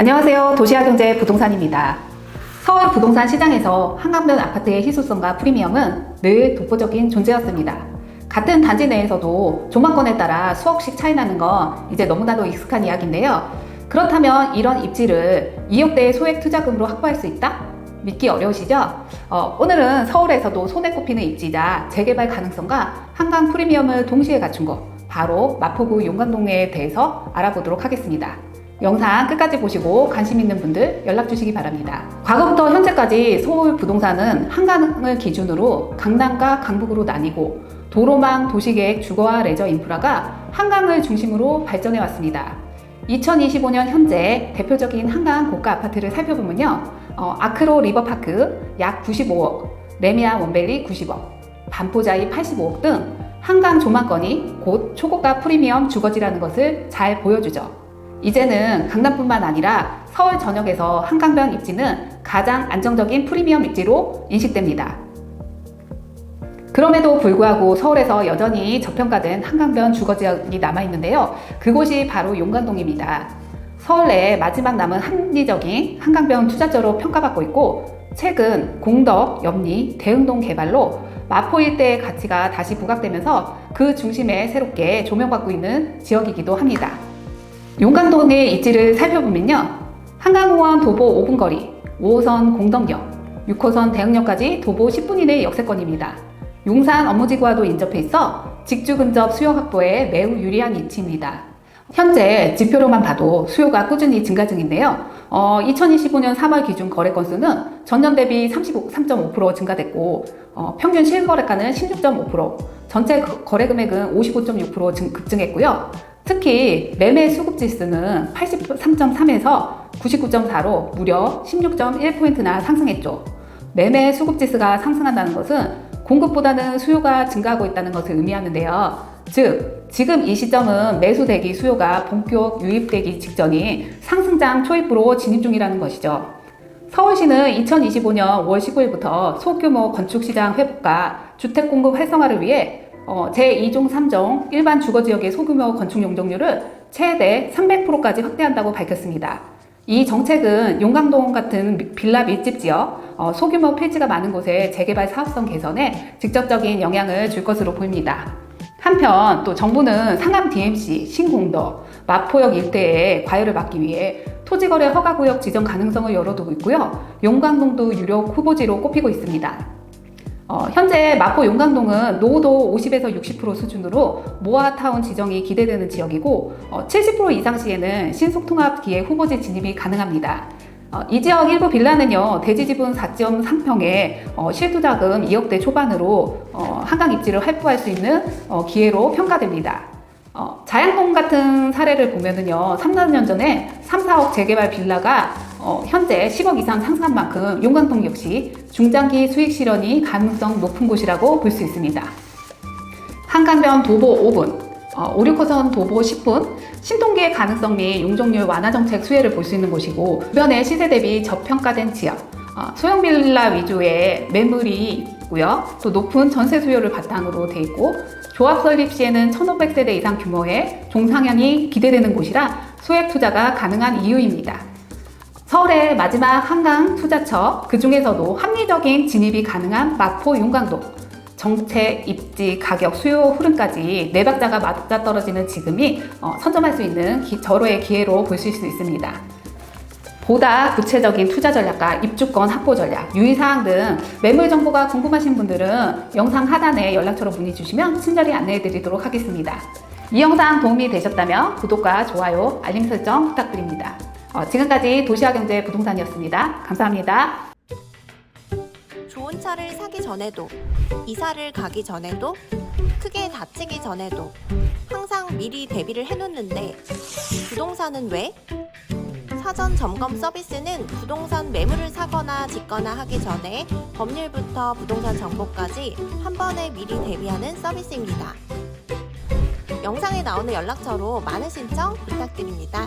안녕하세요. 도시화경제 부동산입니다. 서울 부동산 시장에서 한강변 아파트의 희소성과 프리미엄은 늘 독보적인 존재였습니다. 같은 단지 내에서도 조망권에 따라 수억씩 차이 나는 건 이제 너무나도 익숙한 이야기인데요. 그렇다면 이런 입지를 2억대의 소액 투자금으로 확보할 수 있다? 믿기 어려우시죠? 어, 오늘은 서울에서도 손에 꼽히는 입지자 재개발 가능성과 한강 프리미엄을 동시에 갖춘 곳, 바로 마포구 용관동에 대해서 알아보도록 하겠습니다. 영상 끝까지 보시고 관심 있는 분들 연락 주시기 바랍니다. 과거부터 현재까지 서울 부동산은 한강을 기준으로 강남과 강북으로 나뉘고 도로망, 도시계획, 주거와 레저 인프라가 한강을 중심으로 발전해 왔습니다. 2025년 현재 대표적인 한강 고가 아파트를 살펴보면요. 어, 아크로 리버파크 약 95억, 레미안 원밸리 90억, 반포자이 85억 등 한강 조망권이 곧 초고가 프리미엄 주거지라는 것을 잘 보여주죠. 이제는 강남뿐만 아니라 서울 전역에서 한강변 입지는 가장 안정적인 프리미엄 입지로 인식됩니다. 그럼에도 불구하고 서울에서 여전히 저평가된 한강변 주거지역이 남아있는데요. 그곳이 바로 용관동입니다. 서울 내 마지막 남은 합리적인 한강변 투자처로 평가받고 있고 최근 공덕, 염리, 대흥동 개발로 마포 일대의 가치가 다시 부각되면서 그 중심에 새롭게 조명받고 있는 지역이기도 합니다. 용강동의 입지를 살펴보면요. 한강공원 도보 5분 거리, 5호선 공덕역, 6호선 대흥역까지 도보 10분 이내 역세권입니다. 용산 업무지구와도 인접해 있어 직주 근접 수요 확보에 매우 유리한 위치입니다. 현재 지표로만 봐도 수요가 꾸준히 증가 중인데요. 어, 2025년 3월 기준 거래 건수는 전년 대비 33.5% 증가됐고 어, 평균 실거래가는 16.5%, 전체 거- 거래 금액은 55.6% 증- 급증했고요. 특히 매매 수급 지수는 83.3에서 99.4로 무려 16.1포인트나 상승했죠. 매매 수급 지수가 상승한다는 것은 공급보다는 수요가 증가하고 있다는 것을 의미하는데요. 즉, 지금 이 시점은 매수 대기 수요가 본격 유입되기 직전인 상승장 초입부로 진입 중이라는 것이죠. 서울시는 2025년 5월 19일부터 소규모 건축시장 회복과 주택 공급 활성화를 위해 어, 제2종 3종 일반 주거지역의 소규모 건축 용적률을 최대 300%까지 확대한다고 밝혔습니다. 이 정책은 용강동 같은 미- 빌라 밀집 지역, 어, 소규모 필지가 많은 곳의 재개발 사업성 개선에 직접적인 영향을 줄 것으로 보입니다. 한편 또 정부는 상암 DMC, 신공덕, 마포역 일대에 과열을 막기 위해 토지거래 허가구역 지정 가능성을 열어두고 있고요. 용강동도 유력 후보지로 꼽히고 있습니다. 어, 현재 마포 용강동은 노후도 50에서 60% 수준으로 모아타운 지정이 기대되는 지역이고 어, 70% 이상 시에는 신속통합기에 후보지 진입이 가능합니다. 어, 이 지역 일부 빌라는요 대지 지분 4.3평에 어, 실투자금 2억대 초반으로 어, 한강 입지를 활보할 수 있는 어, 기회로 평가됩니다. 어, 자양동 같은 사례를 보면은요, 3, 4년 전에 3, 4억 재개발 빌라가 어, 현재 10억 이상 상승한 만큼 용강동 역시 중장기 수익 실현이 가능성 높은 곳이라고 볼 수 있습니다. 한강변 도보 5분, 어, 5, 6호선 도보 10분, 신동기의 가능성 및 용적률 완화 정책 수혜를 볼 수 있는 곳이고 주변의 시세 대비 저평가된 지역, 어, 소형 빌라 위주의 매물이 있고요. 또 높은 전세 수요를 바탕으로 돼 있고 조합 설립 시에는 1,500세대 이상 규모의 종상향이 기대되는 곳이라 소액 투자가 가능한 이유입니다. 서울의 마지막 한강 투자처, 그 중에서도 합리적인 진입이 가능한 마포 용강동, 정책, 입지, 가격, 수요 흐름까지 네 박자가 맞아떨어지는 지금이 어, 선점할 수 있는 기- 절호의 기회로 보실 수 있습니다. 보다 구체적인 투자 전략과 입주권 확보 전략, 유의사항 등 매물 정보가 궁금하신 분들은 영상 하단에 연락처로 문의 주시면 친절히 안내해 드리도록 하겠습니다. 이 영상 도움이 되셨다면 구독과 좋아요, 알림 설정 부탁드립니다. 어, 지금까지 도시화경제 부동산이었습니다. 감사합니다. 좋은 차를 사기 전에도 이사를 가기 전에도 크게 다치기 전에도 항상 미리 대비를 해놓는데 부동산은 왜? 사전 점검 서비스는 부동산 매물을 사거나 짓거나 하기 전에 법률부터 부동산 정보까지 한 번에 미리 대비하는 서비스입니다. 영상에 나오는 연락처로 많은 신청 부탁드립니다.